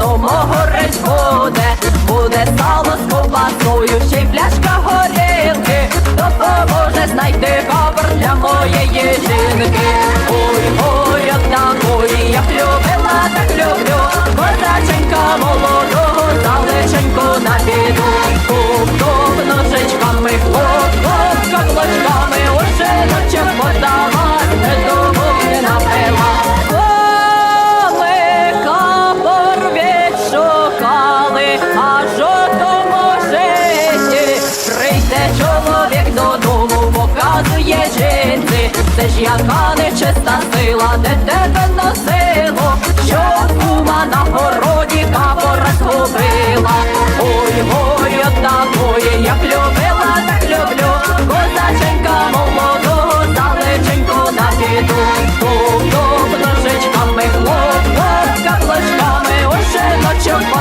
знайти капор, буде, буде сало з ковбасою, ще й пляшка горілки, яка сила, де тебе носило, що кума на городі капора згубила. Ой, ой, от такої, як любила, так люблю, козаченька молодого, далеченько на піду, туп-туп ножичками, хлоп-хлоп, каблучками, уже ночі подалась,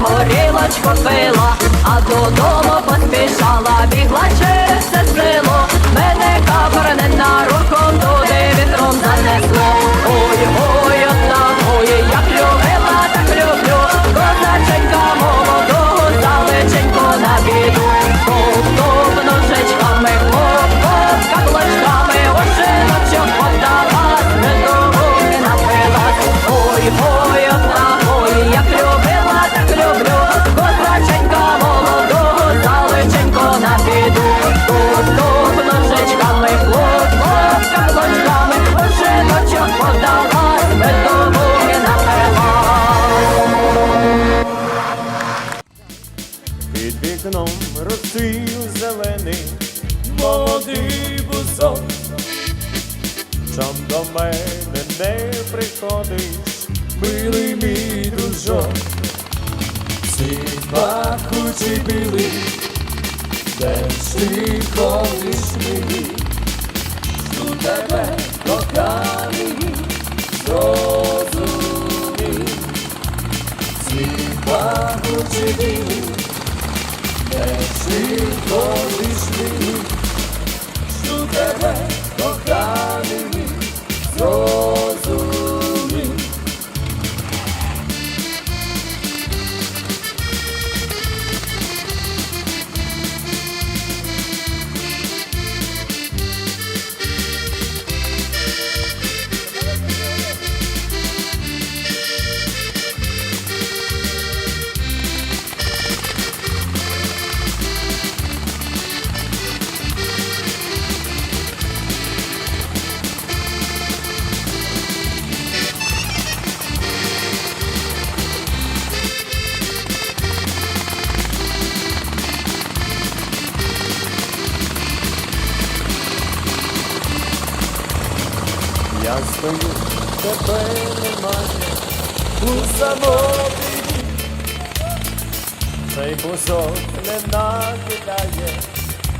горілочку пила, а додому поспішала, бігла через розцвів зелений молодий бузок. Чом до мене не приходиш, милий мій дружок, Ці пахучі білий, де ж ти ходиш милий, жду тебе коханий, зрозумій. Ці пахучі білий, де ж ти що тебе коханий, зрозумій. Я стою, тебе немає. У самотині. Цей бусок не накидає.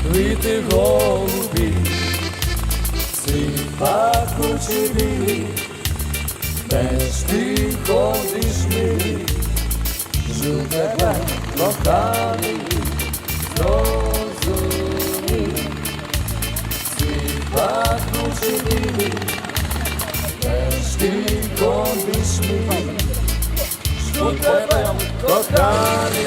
Квіти голубі, ці пахучі білі, де ж ти ходиш милий, жду тебе коханий, зрозумій, ці пахучі. Ти ходиш мій, що тебе, коханий,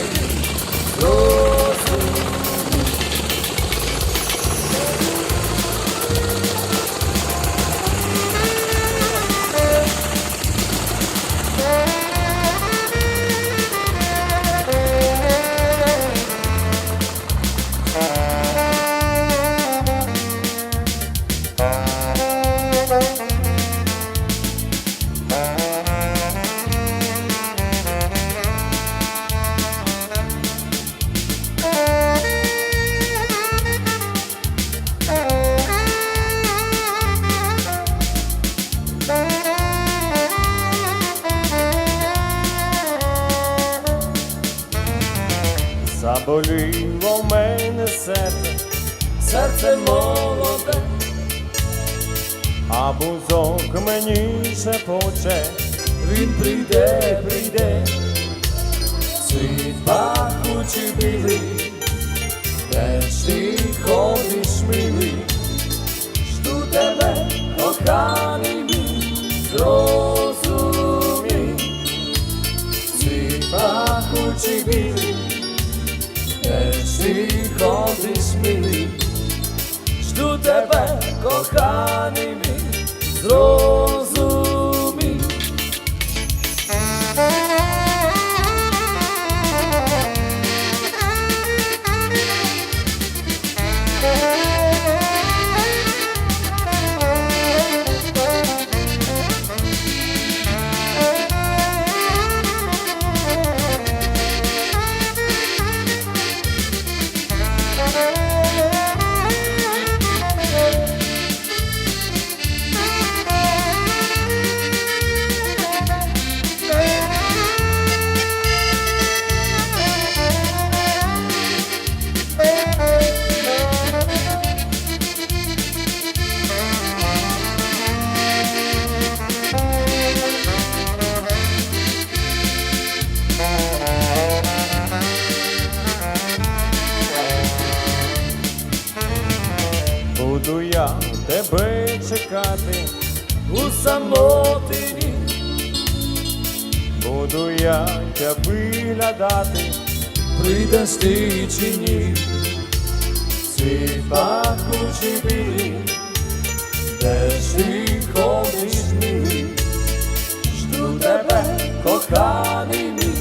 Заболіло в мене серце, серце молоде, а бузок мені шепоче, він прийде, прийде, світ пахучий білий, де ж ти ходиш милий, жду тебе, коханий мій, зрозумій, світ пахучий білий, милий, жду тебе, коханий мій, зрозумій. Буду буду я тебе виглядати, ти чи ні, світ пахучий білі, де ж ти ходиш мій, жду тебе, коханий мій,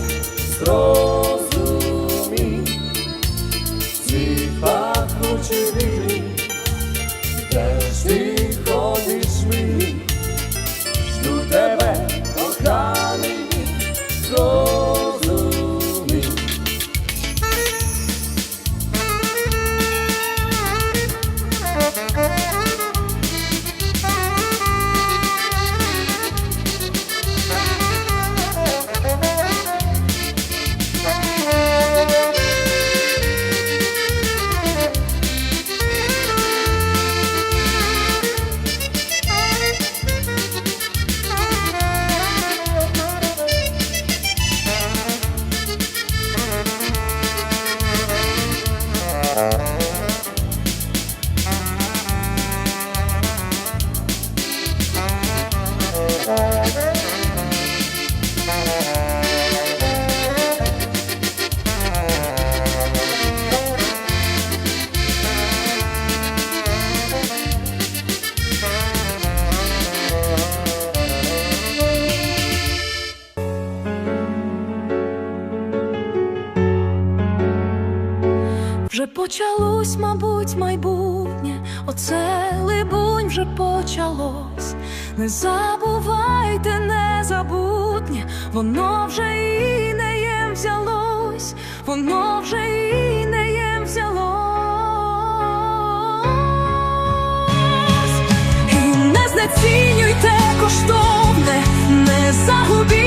Вже почалось, мабуть, майбутнє, оце либунь вже почалось. Не забувайте незабутнє, воно вже і неєм взялось, воно вже і неєм взялось. І не знецінюйте коштовне, не загубайте